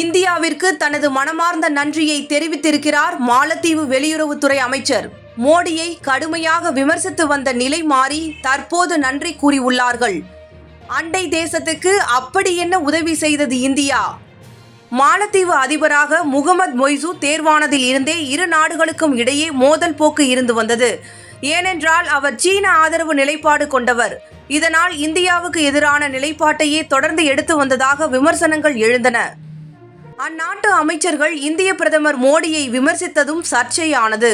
இந்தியாவிற்கு தனது மனமார்ந்த நன்றியை தெரிவித்திருக்கிறார் மாலத்தீவு வெளியுறவுத்துறை அமைச்சர். மோடியை கடுமையாக விமர்சித்து வந்த நிலை மாறி தற்போது நன்றி கூறியுள்ளார்கள். அண்டை தேசத்துக்கு அப்படி என்ன உதவி செய்தது இந்தியா? மாலத்தீவு அதிபராக முகமது மொய்சு தேர்வானதில் இருந்தே இரு நாடுகளுக்கும் இடையே மோதல் போக்கு இருந்து வந்தது. ஏனென்றால் அவர் சீன ஆதரவு நிலைப்பாடு கொண்டவர். இதனால் இந்தியாவுக்கு எதிரான நிலைப்பாட்டையே தொடர்ந்து எடுத்து வந்ததாக விமர்சனங்கள் எழுந்தன. அந்நாட்டு அமைச்சர்கள் இந்திய பிரதமர் மோடியை விமர்சித்ததும் சர்ச்சையானது.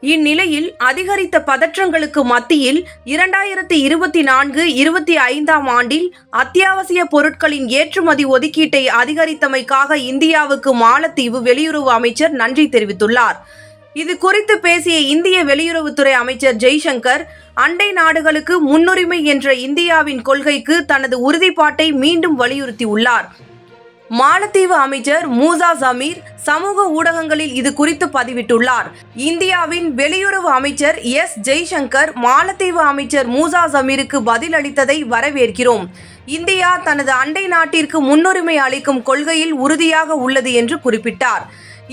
இந்நிலையில் அதிகரித்த பதற்றங்களுக்கு மத்தியில் இரண்டாயிரத்தி இருபத்தி நான்கு இருபத்தி ஐந்தாம் ஆண்டில் அத்தியாவசிய பொருட்களின் ஏற்றுமதி ஒதுக்கீட்டை அதிகரித்தமைக்காக இந்தியாவுக்கு மாலத்தீவு வெளியுறவு அமைச்சர் நன்றி தெரிவித்துள்ளார். இது குறித்து பேசிய இந்திய வெளியுறவுத்துறை அமைச்சர் ஜெய்சங்கர் அண்டை நாடுகளுக்கு முன்னுரிமை என்ற இந்தியாவின் கொள்கைக்கு தனது உறுதிப்பாட்டை மீண்டும் வலியுறுத்தியுள்ளார். மாலத்தீவு அமைச்சர் மூசா ஜமீர் சமூக ஊடகங்களில் இது குறித்து பதிவிட்டுள்ளார். இந்தியாவின் வெளியுறவு அமைச்சர் எஸ். ஜெய்சங்கர் மாலத்தீவு அமைச்சர் மூசா ஜமீருக்கு பதில் அளித்ததை வரவேற்கிறோம். இந்தியா தனது அண்டை நாட்டிற்கு முன்னுரிமை அளிக்கும் கொள்கையில் உறுதியாக உள்ளது என்று குறிப்பிட்டார்.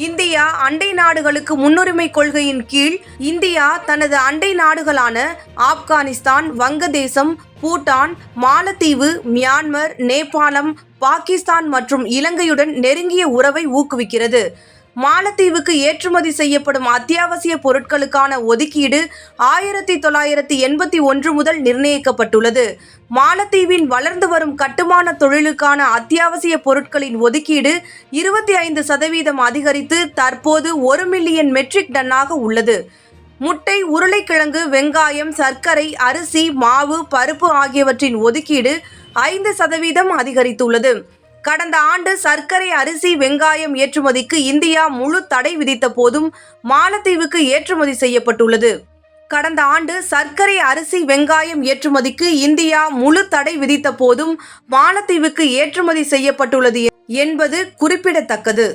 இந்தியா அண்டை நாடுகளுக்கு முன்னுரிமை கொள்கையின் கீழ் இந்தியா தனது அண்டை நாடுகளான ஆப்கானிஸ்தான் வங்கதேசம் பூட்டான் மாலத்தீவு மியான்மர் நேபாளம் பாகிஸ்தான் மற்றும் இலங்கையுடன் நெருங்கிய உறவை ஊக்குவிக்கிறது. மாலத்தீவுக்கு ஏற்றுமதி செய்யப்படும் அத்தியாவசிய பொருட்களுக்கான ஒதுக்கீடு ஆயிரத்தி தொள்ளாயிரத்தி எண்பத்தி ஒன்று முதல் நிர்ணயிக்கப்பட்டுள்ளது. மாலத்தீவின் வளர்ந்து வரும் கட்டுமான தொழிலுக்கான அத்தியாவசிய பொருட்களின் ஒதுக்கீடு இருபத்தி ஐந்து சதவீதம் அதிகரித்து தற்போது ஒரு மில்லியன் மெட்ரிக் டன்னாக உள்ளது. முட்டை உருளைக்கிழங்கு வெங்காயம் சர்க்கரை அரிசி மாவு பருப்பு ஆகியவற்றின் ஒதுக்கீடு ஐந்து சதவீதம் அதிகரித்துள்ளது. கடந்த ஆண்டு சர்க்கரை அரிசி வெங்காயம் ஏற்றுமதிக்கு இந்தியா முழு தடை விதித்த போதும் மாலத்தீவுக்கு ஏற்றுமதி செய்யப்பட்டுள்ளது. கடந்த ஆண்டு சர்க்கரை அரிசி வெங்காயம் ஏற்றுமதிக்கு இந்தியா முழு தடை விதித்த போதும் மாலத்தீவுக்கு ஏற்றுமதி செய்யப்பட்டுள்ளது என்பது குறிப்பிடத்தக்கது.